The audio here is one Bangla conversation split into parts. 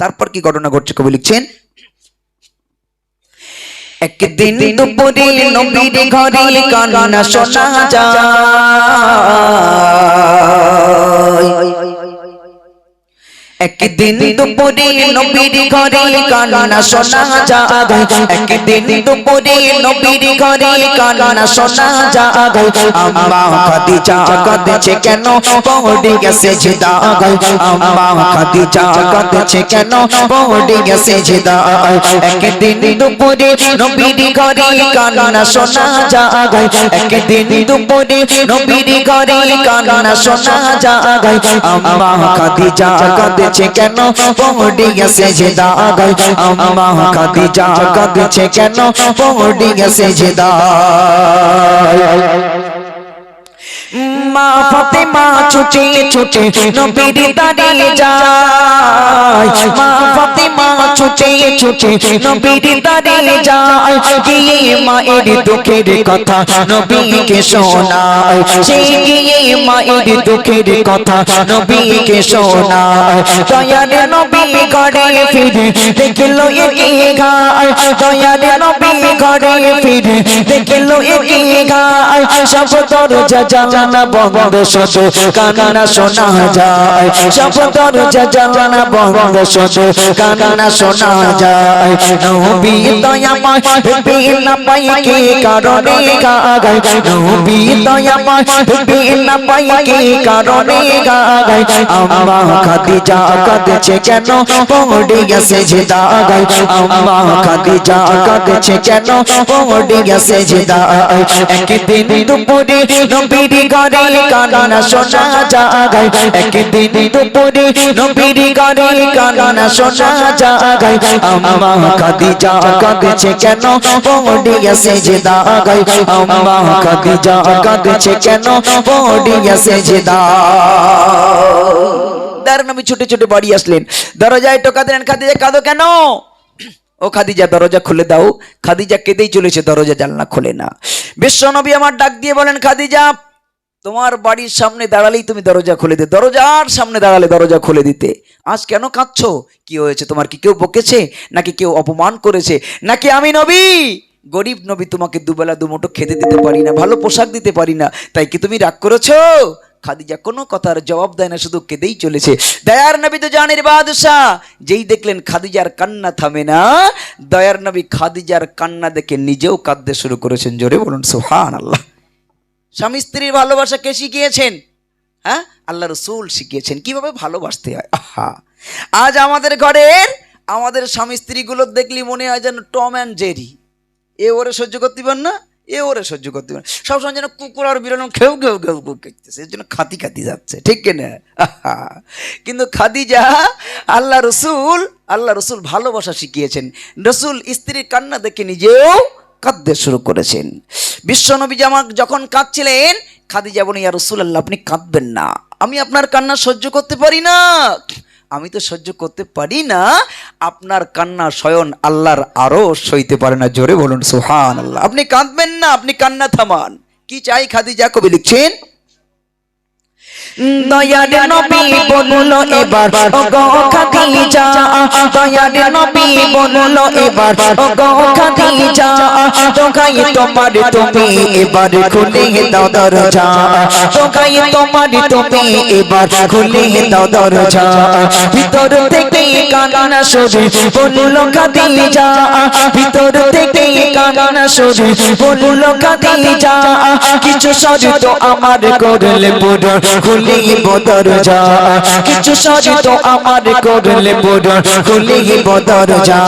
তারপর কি ঘটনা ঘটছে কবি লিখছেন? একদিন দুপুরে নবীর ঘরে কান্না শোনা যায়। একদিন দুপুরে নবীর ঘরে কান্না শোনা যায়। একদিন দুপুরে নবীর ঘরে কান্না শোনা যায়। আম্মা খাদিজা কাঁদছে কেন? পড়ে গেছে জিদাগায় আম্মা খাদিজা কাঁদছে কেন? পড়ে গেছে জিদাগায় একদিন দুপুরে নবীর ঘরে কান্না শোনা যায়। একদিন দুপুরে নবীর ঘরে কান্না শোনা যায়। আম্মা খাদিজা কাঁদছে কেন? পড়ে গেছে জিদাগায় আম্মা খাদিজা কাঁদছে কেন? পড়ে গেছে জিদাগায় মা ফাতেমা ছুটে ছুটে নবীর দাঁড়িয়ে যায়। মা ফাতেমা ছুটে ছুটে নবীর দাঁড়িয়ে যায়। গিয়ে মায়ের দুঃখের কথা নবীকে শোনায়। সে গিয়ে মায়ের দুঃখের কথা নবীকে শোনায়। দয়ার নবী ঘরে ফিরে দেখল একে গায় দয়ার নবী ঘরে ফিরে দেখল একে গায় সব দরজা জানানা বন্ধ শোনো কান্না শোনা যায় সব দরজা জানানা বন্ধ শোনো কান্না শোনা যায় নবী দয়াময় বিনা পাই কে কারণে গায় নবী দয়াময় বিনা পাই কে কারণে গায় আম্মা খাদিজা কাঁদছে কেন পড়ে গেছে যে দাগায় আম্মা খাদিজা কাঁদছে কেন পড়ে গেছে যে দাগায় একদিন দুপুরে নবীর ঘরে কান্না শোনা যায়, একদিন দুপুরে নবীর ঘরে কান্না শোনা যায়। আম্মা খাদিজা কাঁদছে কেন? পড়ে গেছে যে দাগায় আম্মা খাদিজা কাঁদছে কেন? পড়ে গেছে যে দাগায় দার নবী ছুটে ছুটে বাড়ি আসলেন। দরজায় টোকা দিলেন, খাদিজা, কাঁদো কেন? ও খাদিজা, দরজা খুলে দাও। খাদিজা কেঁদেই চলেছে, দরজা জানলা খুলে না। বিশ্ব নবী আমার ডাক দিয়ে বলেন, খাদিজা তোমার বাড়ির সামনে দাঁড়ালেই তুমি দরজা খুলে দিতে, দরজার সামনে দাঁড়ালে দরজা খুলে দিতে। আজ কেন কাঁদছ? কি হয়েছে তোমার? কি কেউ বকেছে? নাকি কেউ অপমান করেছে? নাকি আমি নবী? গরিব নবী তোমাকে দুবেলা দুমুঠো খেতে দিতে পারি না, ভালো পোশাক দিতে পারি না। তাই কি তুমি রাগ করেছ? খাদিজা কোনো কথার জবাব দেয় না, শুধু কেঁদেই চলেছে। দয়ার নবী তো জানের বাদশাহ। যেই দেখলেন খাদিজার কান্না থামে না, দয়ার নবী খাদিজার কান্না দেখে নিজেও কাঁদতে শুরু করেছেন। জোরে বলুন সুহান আল্লাহ স্বামী স্ত্রীর ভালোবাসা কে শিখিয়েছেন? হ্যাঁ? আল্লাহ রসুল শিখিয়েছেন। কীভাবে ভালোবাসতে হয়? আহা! আজ আমাদের ঘরের আমাদের স্বামী স্ত্রীগুলো দেখলি মনে হয় যেন টম অ্যান্ড জেরি। এ ওরে সহ্য করতে পার না, এ ওরে সহ্য করতে পারে। সবসময় যেন কুকুর আর বিড়াল খেউ খেউ খেউ খেউ করতেছে। এর জন্য খাতি খাতি যাচ্ছে, ঠিক কিনা। কিন্তু খাদিজা, আল্লাহ রসুল আল্লাহ রসুল ভালোবাসা শিখিয়েছেন। রসুল স্ত্রীর কান্না দেখে নিজেও কাঁদতে শুরু করেছেন। বিশ্বনবী জামা যখন কাঁদছিলেন, খাদিজা যাবেন ইয়া রসুল্লাহ আপনি কাঁদবেন না। আমি আপনার কান্না সহ্য করতে পারি না। আমি তো সহ্য করতে পারি না, আপনার কান্না স্বয়ং আল্লাহর আরও সইতে পারে না। জোরে বলুন সোহান আল্লাহ আপনি কাঁদবেন না, আপনি কান্না থামান কি চাই খাদি যা কবি লিখছেন? দয়ার নবী বলল এবার গো খাদিজা দয়ার নবী বলল এবার গো খাদিজা তোকাই তোমার তুমি এবার খুলে দাও দরজা তোকাই তোমার তুমি এবার খুলে দাও দরজা। ভিতর থেকে কান্না শুনে বলল খাদিজা, ভিতর থেকে কান্না শুনে বলল খাদিজা, কিছু শর্ত আমার করলে পুরো খুলিব দরজা কিছু শর্ত আমার করলে পুরো খুলিব দরজা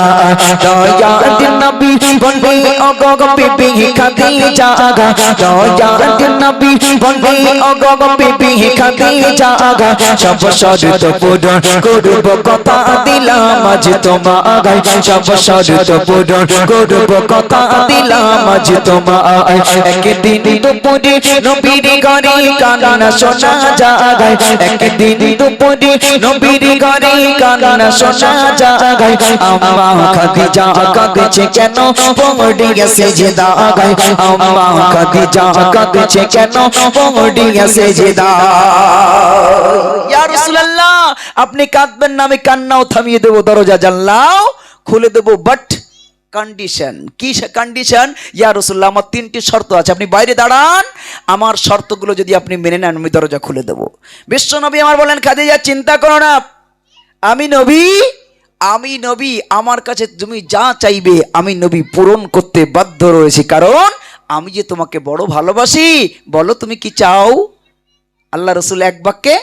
দয়া দিন নবী বলবে অগগ বিবি খাদিজা দয়া দিন নবী তোমায়। একদিন দুপুরে নবীর ঘরে কান্না শোনা যায়। একদিন দুপুরে নবীর ঘরে কান্না শোনা যায়। আম্মা খাদিজা কাঁদছে কেন? পড়ে গেছে যে দাগায় আম্মা খাদিজা কাঁদছে কেন? পড়ে গেছে যে দাগায় ইয়া রাসূলুল্লাহ, আপনি কাঁদবেন না, আমি কান্নাও থামিয়ে দেবো, দরজা জানলাও খুলে দেবো বাট কন্ডিশন কি কন্ডিশন ইয়া রসুল্লাহ আমার তিনটি শর্ত আছে। আপনি বাইরে দাঁড়ান। আমার শর্তগুলো যদি আপনি মেনে নেন, আমি দরজা খুলে দেবো। বিশ্বনবী আমার বলেন, খাদিজা, চিন্তা করো না। আমি নবী আমি নবী, আমার কাছে তুমি যা চাইবে, আমি নবী পূরণ করতে বাধ্য রয়েছি। কারণ, আমি যে তোমাকে বড় ভালোবাসি, বলো তুমি কি চাও? আল্লাহ রসুল এক বাক্যে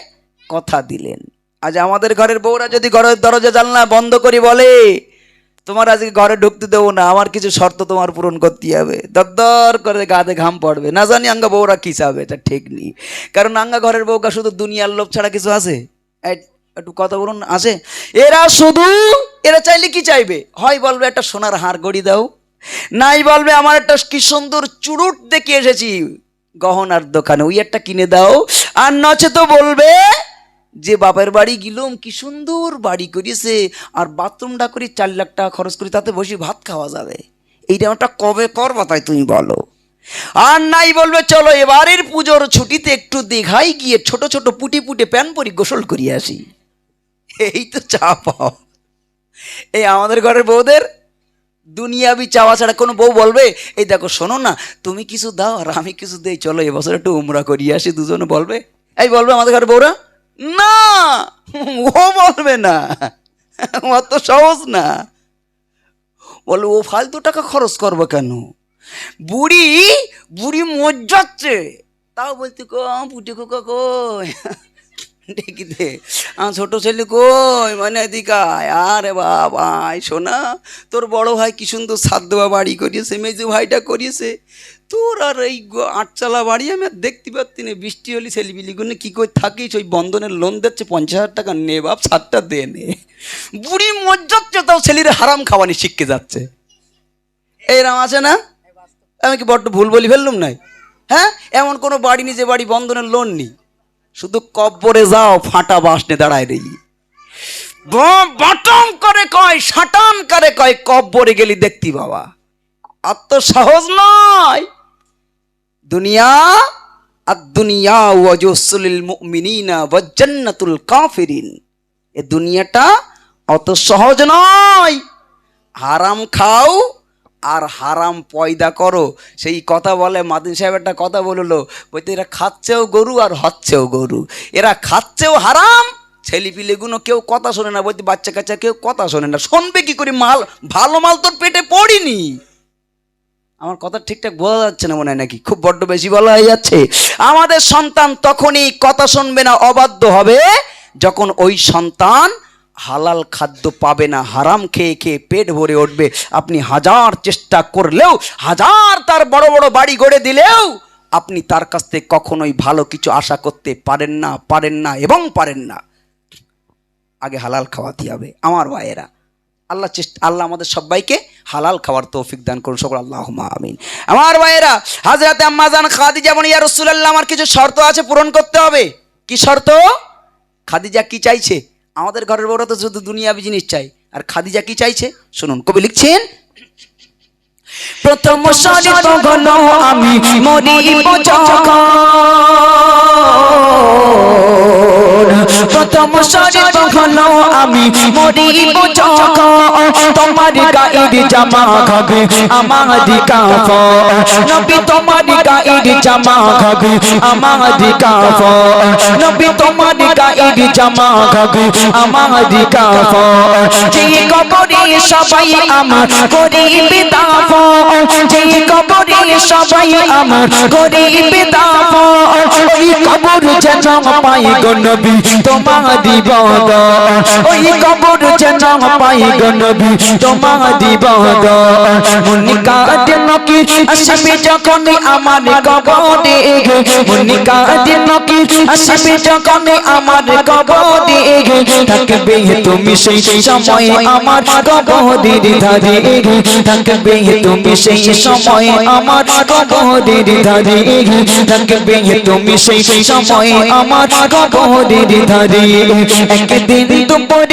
কথা দিলেন। আজ আমাদের ঘরের বউরা যদি ঘরের দরজা জানলা বন্ধ করি বলে তোমার আজকে ঘরে ঢুকতে দেবো না, আমার কিছু শর্ত তোমার পূরণ করতে হবে। দরদর করে গাতে ঘাম পড়বে। না জানি আঙ্গা বউরা কি চাবে, এটা ঠিক নেই। কারণ আঙ্গা ঘরের বউকা শুধু দুনিয়ার লোভ ছাড়া কিছু আছে? একটু কথা বলুন আছে এরা শুধু, এরা চাইলে কি চাইবে? হয় বলবে একটা সোনার হাড় গড়ি দাও, নাই বলবে আমার একটা কি সুন্দর চুরুট দেখে এসেছি, গহনার দোকানে, ওই একটা কিনে দাও, আর নচে তো বলবে যে বাপের বাড়ি গেলুম, কি সুন্দর বাড়ি করিয়েছে, আর বাথরুমটা করি চার লাখ টাকা খরচ করি, তাতে বসে ভাত খাওয়া যাবে। এইটা একটা কবে করবা তাই তুমি বলো। আর নাই বলবে, চলো এবারের পুজোর ছুটিতে একটু দীঘায় গিয়ে ছোট ছোট পুটি পুটে প্যান পরি গোসল করিয়ে আসি। এই তো চা পাও এই আমাদের ঘরের বউদের, দুনিয়াবি চাওয়া ছাড়া কোনো বউ বলবে, এই দেখো, শোনো না, তুমি কিছু দাও আর আমি কিছু দেই, চলো এবছর একটু উমরা করিয়ে আসি, দুজনে বলবে। এই বলবে আমাদের ঘরে বউরা। না! ও বলবে না। অত সহজ না। বলে, ও ফালতু টাকা খরচ করব কেন? বুড়ি বুড়ি মর যাচ্ছে তাও বলতে কো, পুটি কোকা কই ডেকে দে, আমার ছোট ছেলে কই? মানে এদিকায় আরে বাবাই শোনা। তোর বড় ভাই কি সুন্দর সাধ্য বাড়ি করিয়েছে, মেজু ভাইটা করিয়েছে। তোর আর এই আটচালা বাড়ি, আমি আর দেখতে পাচ্ছি না। বৃষ্টি হলে ছেলেপিলিগুলো কী করে থাকিস? ওই বন্ধনের লোন দিচ্ছে, পঞ্চাশ হাজার টাকা নে বাপ, সাতটা দে নে। বুড়ি মজ্জাচ্ছে তাও ছেলের হারাম খাওয়ানি শিখকে যাচ্ছে। এইরাম আছে না? আমি কি বড্ড ভুল বলি ফেললুম নাই? হ্যাঁ? এমন কোনো বাড়ি নেই যে বাড়ি বন্ধনের লোন নেই। শুধু কব্বরে যাও, ফাটা বাঁশ নিয়ে দাঁড়ায় রই বাটন করে কয়, সাটান করে কয়, কব্বরে গেলি দেখতি বাবা। আর তো সহজ নয়। দুনিয়া আর দুনিয়া ওয়াজুসুলিল মুমিনিনা ওয়াজ্জান্নাতুল কাফিরিন। এ দুনিয়াটা অত সহজ নয়। হারাম খাও আর হারাম পয়দা করো। সেই কথা বলে মাদিন সাহেব একটা কথা বলল, বলতে এরা খাচ্ছেও গরু আর হচ্ছেও গরু। এরা খাচ্ছেও হারাম ছেলেপিলেগুলো কেউ কথা শোনে না, বলতে বাচ্চা কাচ্চা কেউ কথা শোনে না। শুনবে কি করে মাল? ভালো মাল তোর পেটে পড়িনি। আমার কথা ঠিকঠাক বোঝা যাচ্ছে না মনে হয় নাকি? খুব বড্ড বেশি বলা হয়ে যাচ্ছে। আমাদের সন্তান তখনই কথা শুনবে না, অবাধ্য হবে যখন ওই সন্তান হালাল খাদ্য পাবে না, হারাম খেয়ে খেয়ে পেট ভরে উঠবে। আপনি হাজার চেষ্টা করলেও, হাজার তার বড় বড় বাড়ি গড়ে দিলেও আপনি তার কাছ থেকে কখনোই ভালো কিছু আশা করতে পারেন না পারেন না এবং পারেন না। আগে হালাল খাওয়াতে হবে। আমার ভাইয়েরা আল্লাহ চেষ্টা আল্লাহ আমাদের সবাইকে হালাল খাওয়ার তৌফিক দান করুন। সকল আল্লাহ আমিন। আমার ভাইয়েরা, হাজরাতে আম্মাজান খাদি যেমন ইয়া রসুল্লাহ আমার কিছু শর্ত আছে পূরণ করতে হবে। কি শর্ত? খাদিজা কি চাইছে? আমাদের ঘরের বড় তো শুধু দুনিয়াবি জিনিস চাই আর খাদিজা কি চাইছে? শুনুন, কবি লিখছেন প্রথম শরিত হলো আমি মরিব প্রথম শরিত হলো আমি মরিব তোমার গায়ের জামা খাবে আমার কাফ নবী তোমার গায়ের জামা খাবে আমার কাফ নবী তোমার গায়ের জামা খাবে আমার কাফ যে কবরে সবাই আমার করিবে দাফ যে কবরে সবাই আমার করিবে দাফ ওই কবর যেন পাই গো নবী, তোমারি বদ ওই কবর যেন পাই গো নবী, তোমারি বদ মুনিকা দিন কি আসবে যখন আমার কবরে? মুনিকা দিন কবরে? তুমি সেই সময় আমার কবরের ধারে। থাকবে তুমি সেই সময় আমার কবরের ধারে থাকবে। তুমি সেই সময় আমার কবরের ধারে। একদিন দুপুরে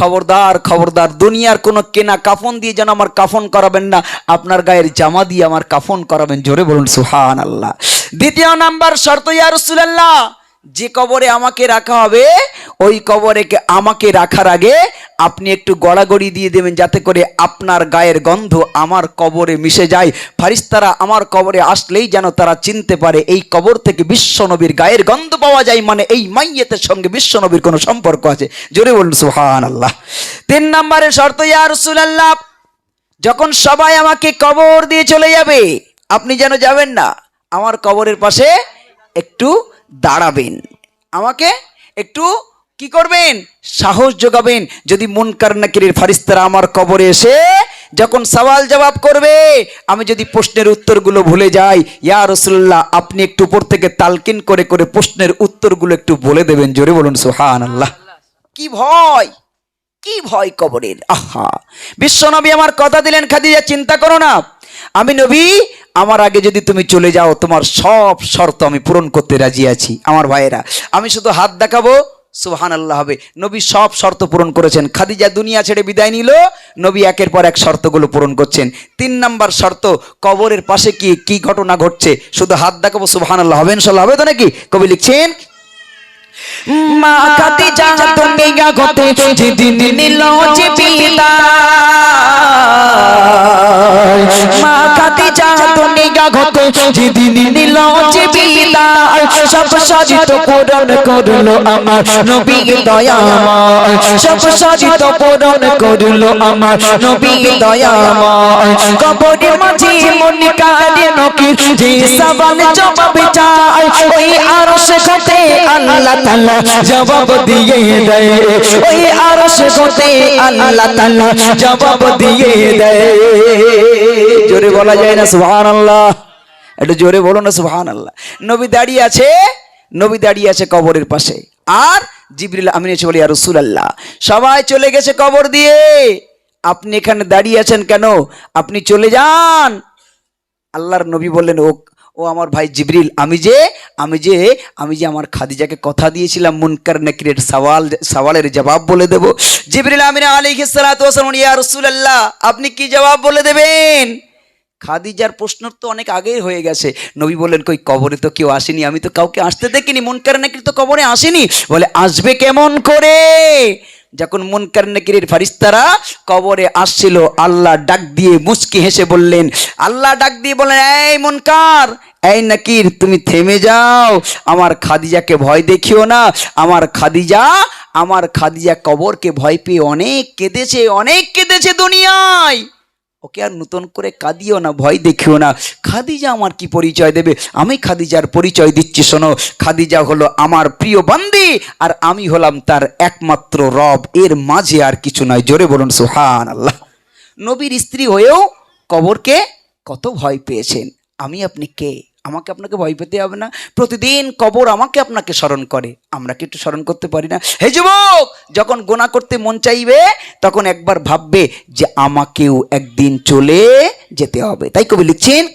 খবরদার খবরদার, দুনিয়ার কোনো কেনা কাফন দিয়ে যেন আমার কাফন করাবেন না, আপনার গায়ের জামা দিয়ে আমার কাফন করাবেন। জোরে বলুন সুহান আল্লাহ দ্বিতীয় নাম্বার শর্ত, ইয়া রাসূলুল্লাহ যে কবরে আমাকে রাখা হবে, ওই কবরে আমাকে রাখার আগে আপনি একটু গড়াগড়ি দিয়ে দেবেন যাতে করে আপনার গায়ের গন্ধ আমার কবরে মিশে যায়। ফারিস্তারা আমার কবরে আসলেই যেন তারা চিনতে পারে, এই কবর থেকে বিশ্বনবীর গায়ের গন্ধ পাওয়া যায় মানে এই মাইয়েতের সঙ্গে বিশ্বনবীর কোনো সম্পর্ক আছে। জোরে বলুন সুহান আল্লাহ তিন নম্বরের শর্ত, ইয়া রাসূলুল্লাহ, যখন সবাই আমাকে কবর দিয়ে চলে যাবে, আপনি যেন যাবেন না, আমার কবরের পাশে একটু দাঁড়াবেন। আমাকে একটু কি করবেন? সাহস যোগাবেন। যদি মন নাকিরের ফারিস্তারা আমার কবরে এসে যখন সওয়াল জবাব করবে, আমি যদি প্রশ্নের উত্তরগুলো ভুলে যাই, ইয়া রসুল্লাহ আপনি একটু উপর থেকে তালকিন করে করে প্রশ্নের উত্তরগুলো একটু বলে দেবেন, জোরে বলুন সুহান আল্লাহ কি ভয়? কি ভয় কবরের? আহা! বিশ্বনবী আমার কথা দিলেন, খাদিজা, চিন্তা করো না। আমি নবী, আমার আগে যদি তুমি চলে যাও, তোমার সব শর্ত আমি পূরণ করতে রাজি আছি, আমার ভাইয়েরা। আমি শুধু হাত দেখাবো সুহান আল্লাহ হবে। নবী সব শর্ত পূরণ করেছেন। খাদিজা দুনিয়া ছেড়ে বিদায় নিল, নবী একের পর এক শর্তগুলো পূরণ করছেন। তিন নাম্বার শর্ত, কবরের পাশে কি কি ঘটনা ঘটছে? শুধু হাত দেখাবো সুহান আল্লাহ হবে ইনশাল্লাহ। হবে তো নাকি? কবি লিখছেন মা খাদিজা তুমি গাগতে যেদিন নিল যে বিদায়। মা তুমি গাগতে যেদিন নিল যে বিদায়, সব সাজিত পূরণ করল আমার নবী দয়াময়। সব সাজিত পূরণ করল আমার নবী দয়াময়। কবরে মাঝে মনে কারে নকির, যে সবাল জবাব চায়, ওই দিয়ে দেয়। ওই আল্লাহ জবাব দিয়ে দেয়। বলা যায় না সুহান আল্লাহ একটু জোরে বলো না সুহান আল্লাহ নবী দাঁড়িয়ে আছে, নবী দাঁড়িয়ে আছে কবরের পাশে। আর জিবরিল আমিন এসে বলি রসুল আল্লাহ সবাই চলে গেছে কবর দিয়ে। আপনি এখানে দাঁড়িয়ে আছেন কেন? আপনি চলে যান। আল্লাহর নবী বললেন, ও ও আমার ভাই জিবরিল, আমি যে আমি যে আমি যে আমার খাদিজাকে কথা দিয়েছিলাম, মুনকার নাকিরের সওয়াল, সওয়ালের জবাব বলে দেব। জিবরিল আমিন ওয়াসালাম ইয়া রাসূলুল্লাহ, আপনি কি জবাব বলে দেবেন? খাদিজার প্রশ্ন তো অনেক আগেই হয়ে গেছে। নবী বললেন, কই, কবরে তো কেউ আসেনি, আমি তো কাউকে আসতে দেখিনি, মুনকার নাকির তো কবরে আসেনি। বলে, আসবে কেমন করে? যখন মুনকার নাকিরের ফারিস্তারা কবরে আসছিল, আল্লাহ ডাক দিয়ে মুচকি হেসে বললেন, আল্লাহ ডাক দিয়ে বললেন, এই মুনকার, এই নাকির, তুমি থেমে যাও। আমার খাদিজাকে ভয় দেখিও না। আমার খাদিজা আমার খাদিজা কবরকে ভয় পেয়ে অনেক কেঁদেছে অনেক কেঁদেছে দুনিয়ায়। ওকে আর নতুন করে কাঁদিও না, ভয় দেখিও না। খাদিজা আমার কি পরিচয় দেবে? আমি খাদিজার পরিচয় দিচ্ছি, শোনো। খাদিজা হলো আমার প্রিয় বান্দি, আর আমি হলাম তার একমাত্র রব। এর মাঝে আর কিছু নয়। জোরে বলুন সুহান আল্লাহ নবীর স্ত্রী হয়েও কবরকে কত ভয় পেয়েছেন। আমি আপনি কে? আমাকে আপনাকে ভয় পেতে হবে না। প্রতিদিন কবর আমাকে আপনাকে স্মরণ করে। আমরা কি একটু স্মরণ করতে পারি না? হে যুবক, যখন গোনা করতে মন চাইবে, তখন একবার ভাববে যে আমাকেও একদিন চলে যেতে হবে। তাই কবি লিখছেন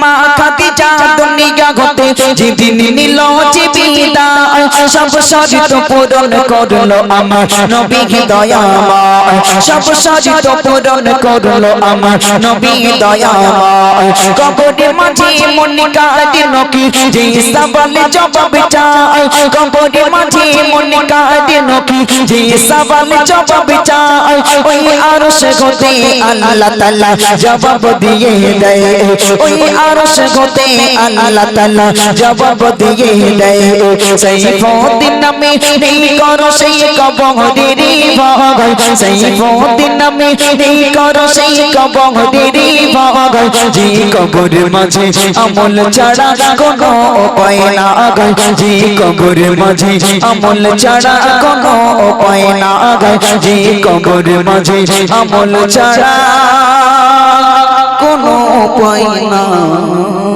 মা খাদিজা দুনিয়া গতে যেদিন নিল যে বিদায় সব সাজিত পূরণ করল আমার নবী দয়াময় সব সাজিত পূরণ করল আমার নবী দয়াময় কবরে মাঝে মনে কাটে নকি যে সবাল জবাব চায়। কবরে মাঝে মনে কাটে নকি যে সবাল জবাব চায়। ওই আরশ গতে আল্লাহ তাআলা জবাব দিয়ে দেয়। ওই আরশ গতে আল্লাহ তাআলা জবাব দিয়ে দেয় সাইফুদ্দিন নামে নেই করো সেই কবরের ভাগাই সাইফুদ্দিন নামে নেই করো সেই কবরের ভাগাই জি কবরের মাঝে আমল ছাড়া কোনো উপায় না গাই জি কবরের মাঝে আমল ছাড়া কোনো উপায় না গাই জি কবরের মাঝে আমল ছাড়া কোন কোনো উপায় নাই